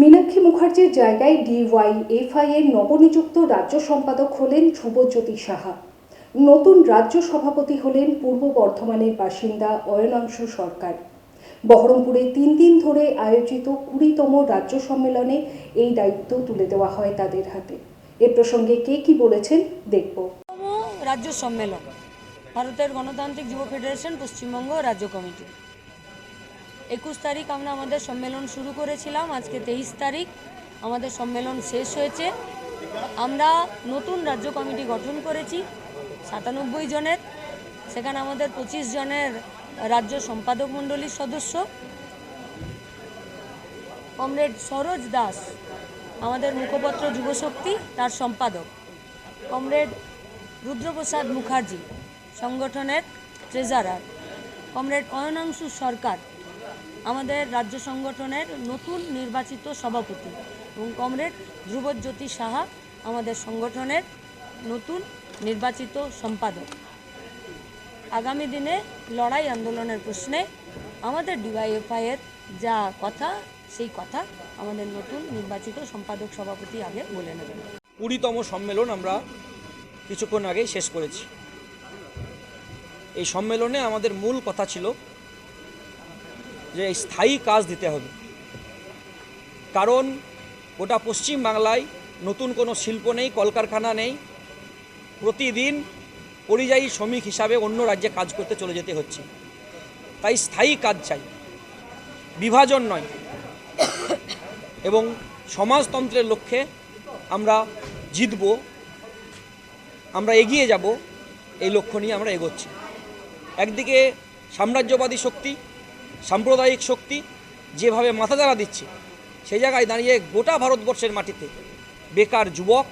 মীনাক্ষী মুখার্জির জায়গায় ডিওয়াইএফআই এর নবনিযুক্ত রাজ্য সম্পাদক হলেন ধ্রুবজ্যোতি সাহা। নতুন রাজ্য সভাপতি হলেন পূর্ব বর্ধমানের বাসিন্দা অয়নাংশু সরকার। বহরমপুরে তিন দিন ধরে আয়োজিত কুড়িতম রাজ্য সম্মেলনে এই দায়িত্ব তুলে দেওয়া হয় তাদের হাতে। এ প্রসঙ্গে কে কি বলেছেন দেখব। রাজ্য সম্মেলন, ভারতের গণতান্ত্রিক যুব ফেডারেশন, পশ্চিমবঙ্গ রাজ্য কমিটি। একুশ তারিখ আমরা আমাদের সম্মেলন শুরু করেছিলাম। আজকে তেইশ তারিখ আমাদের সম্মেলন শেষ হয়েছে। আমরা নতুন রাজ্য কমিটি গঠন করেছি, সাতানব্বই জনের। সেখানে আমাদের পঁচিশ জনের রাজ্য সম্পাদক মণ্ডলীর সদস্য। কমরেড সরোজ দাস, আমাদের মুখপত্র যুবশক্তি, তার সম্পাদক। কমরেড রুদ্রপ্রসাদ মুখার্জি, সংগঠনের ট্রেজারার কমরেড অয়নাংশু সরকার আমাদের রাজ্য সংগঠনের নতুন নির্বাচিত সভাপতি এবং কমরেড ধ্রুবজ্যোতি সাহা আমাদের সংগঠনের নতুন নির্বাচিত সম্পাদক। আগামী দিনে লড়াই আন্দোলনের প্রশ্নে আমাদের ডিওয়াইএফআইয়ের যা কথা, সেই কথা আমাদের নতুন নির্বাচিত সম্পাদক সভাপতি আগে বলে নেবেন। কুড়িতম সম্মেলন আমরা কিছুক্ষণ আগেই শেষ করেছি। এই সম্মেলনে আমাদের মূল কথা ছিল যে স্থায়ী কাজ দিতে হবে। কারণ গোটা পশ্চিম বাংলায় নতুন কোনো শিল্প নেই, কলকারখানা নেই। প্রতিদিন পরিযায়ী শ্রমিক হিসাবে অন্য রাজ্যে কাজ করতে চলে যেতে হচ্ছে। তাই স্থায়ী কাজ চাই। বিভাজন নয়। এবং সমাজতন্ত্রের লক্ষ্যে আমরা জিতব, আমরা এগিয়ে যাব, এই লক্ষ্য নিয়ে আমরা এগোচ্ছি। একদিকে সাম্রাজ্যবাদী শক্তি সাম্প্রদায়িক শক্তি যেভাবে মাথাচাড়া দিচ্ছে, সেই জায়গায় দাঁড়িয়ে গোটা ভারতবর্ষের মাটিতে বেকার যুবক,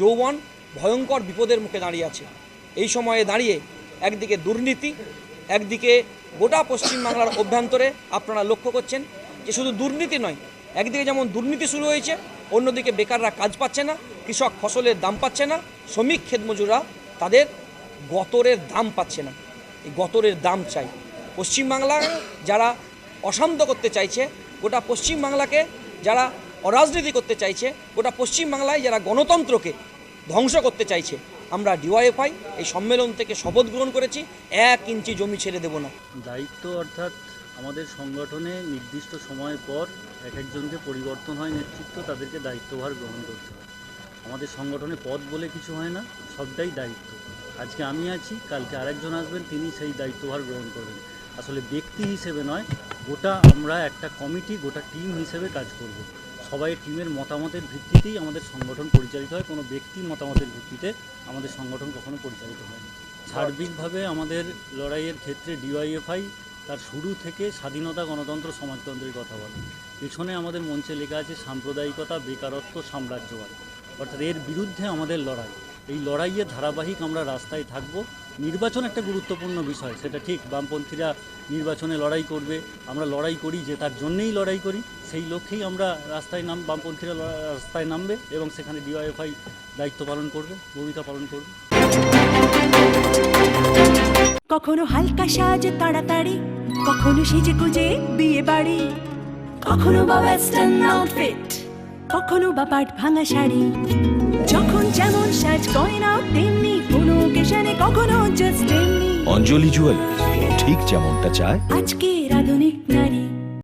যৌবন ভয়ঙ্কর বিপদের মুখে দাঁড়িয়ে আছে। এই সময়ে দাঁড়িয়ে একদিকে দুর্নীতি, একদিকে গোটা পশ্চিমবাংলার অভ্যন্তরে আপনারা লক্ষ্য করছেন যে শুধু দুর্নীতি নয়, একদিকে যেমন দুর্নীতি শুরু হয়েছে, অন্যদিকে বেকাররা কাজ পাচ্ছে না, কৃষক ফসলের দাম পাচ্ছে না, শ্রমিক ক্ষেতমজুরা তাদের গতরের দাম পাচ্ছে না। এই গতরের দাম চাই। পশ্চিমবাংলা যারা অশান্ত করতে চাইছে, গোটা পশ্চিমবাংলাকে যারা অরাজনীতি করতে চাইছে, গোটা পশ্চিমবাংলায় যারা গণতন্ত্রকে ধ্বংস করতে চাইছে, আমরা ডিওয়াইএফআই এই সম্মেলন থেকে শপথ গ্রহণ করেছি, এক ইঞ্চি জমি ছেড়ে দেব না। দায়িত্ব অর্থাৎ আমাদের সংগঠনে নির্দিষ্ট সময় পর এক একজনকে পরিবর্তন হয় নেতৃত্ব, তাদেরকে দায়িত্বভার গ্রহণ করতে হয়। আমাদের সংগঠনে পদ বলে কিছু হয় না, সবটাই দায়িত্ব। আজকে আমি আছি, কালকে আরেকজন আসবেন, তিনি সেই দায়িত্বভার গ্রহণ করবেন। আসলে ব্যক্তি হিসেবে নয়, গোটা আমরা একটা কমিটি, গোটা টিম হিসেবে কাজ করব। সবাই টিমের মতামতের ভিত্তিতেই আমাদের সংগঠন পরিচালিত হয়, কোনো ব্যক্তি মতামতের ভিত্তিতে আমাদের সংগঠন কখনো পরিচালিত হয় না। সার্বিকভাবে আমাদের লড়াইয়ের ক্ষেত্রে ডিওয়াইএফআই তার শুরু থেকে স্বাধীনতা গণতন্ত্র সমাজতন্ত্রের কথা বলে। পেছনে আমাদের মঞ্চে লেখা আছে সাম্প্রদায়িকতা, বেকারত্ব, সাম্রাজ্যবাদ। অর্থাৎ এর বিরুদ্ধে আমাদের লড়াই। এই লড়াইয়ে ধারাবাহিক আমরা রাস্তায় থাকব। নির্বাচন একটা গুরুত্বপূর্ণ বিষয়, সেটা ঠিক, বামপন্থীরা নির্বাচনে লড়াই করবে, আমরা লড়াই করি যে তার জন্যেই লড়াই করি, সেই লক্ষ্যেই আমরা রাস্তায় নাম, বামপন্থীরা রাস্তায় নামবে এবং সেখানে ডিওয়াইএফআই দায়িত্ব পালন করবে, ভূমিকা পালন করবে। কখনো হালকা সাজ তাড়াতাড়ি, কখনো সেজে গুজে বিয়ে বাড়ি, কখনো বা ওয়েস্টার্ন আউটফিট কখনো বা পাট ভাঙা শাড়ি যখন যেমন সাজ গয়না তেমনি কোনো কেশানে কখনো জাস্ট তেমনি। অঞ্জলি জুয়েল ঠিক যেমনটা চায়। আজকে আধুনিক নারী